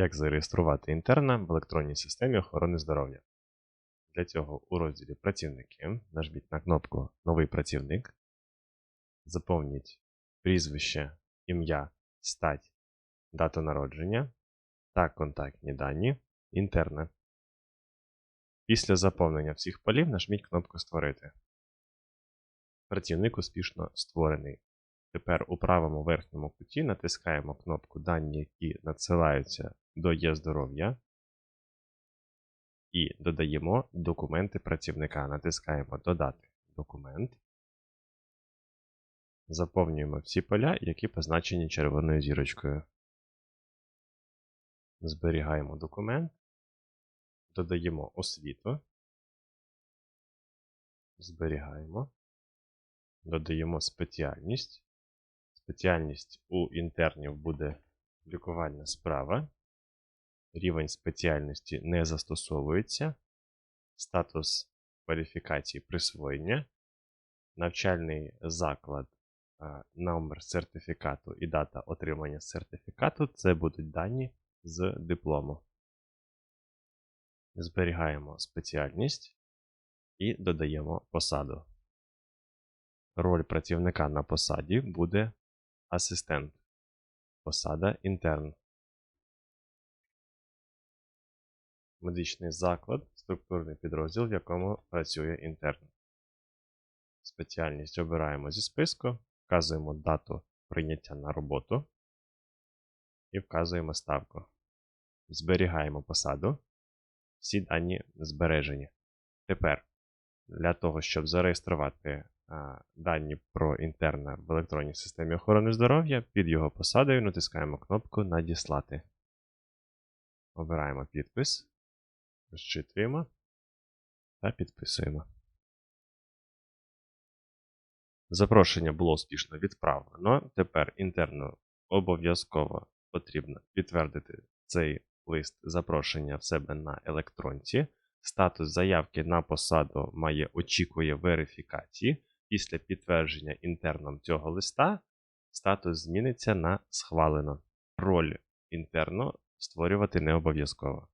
Як зареєструвати інтерна в електронній системі охорони здоров'я? Для цього у розділі Працівники нажміть на кнопку Новий працівник. Заповніть прізвище, ім'я, стать, дату народження та контактні дані інтерна. Після заповнення всіх полів нажміть кнопку Створити. Працівник успішно створений. Тепер у правому верхньому куті натискаємо кнопку Дані, які надсилаються до Є здоров'я. І додаємо документи працівника. Натискаємо Додати документ. Заповнюємо всі поля, які позначені червоною зірочкою. Зберігаємо документ. Додаємо освіту. Зберігаємо. Додаємо спеціальність. Спеціальність у інтернів буде лікувальна справа. Рівень спеціальності не застосовується. Статус кваліфікації присвоєння. Навчальний заклад, номер сертифікату і дата отримання сертифікату це будуть дані з диплому. Зберігаємо спеціальність і додаємо посаду. Роль працівника на посаді буде асистент. Посада інтерн. Медичний заклад структурний підрозділ, в якому працює інтерн. Спеціальність обираємо зі списку, вказуємо дату прийняття на роботу і вказуємо ставку. Зберігаємо посаду. Всі дані збережені. Тепер для того, щоб зареєструвати дані про інтерна в електронній системі охорони здоров'я, під його посадою натискаємо кнопку Надіслати. Обираємо підпис, розчитуємо та підписуємо. Запрошення було успішно відправлено. Тепер інтерно обов'язково потрібно підтвердити цей лист запрошення в себе на електронці. Статус заявки на посаду має очікує верифікації. Після підтвердження інтерном цього листа статус зміниться на схвалено. Роль інтерно створювати не обов'язково.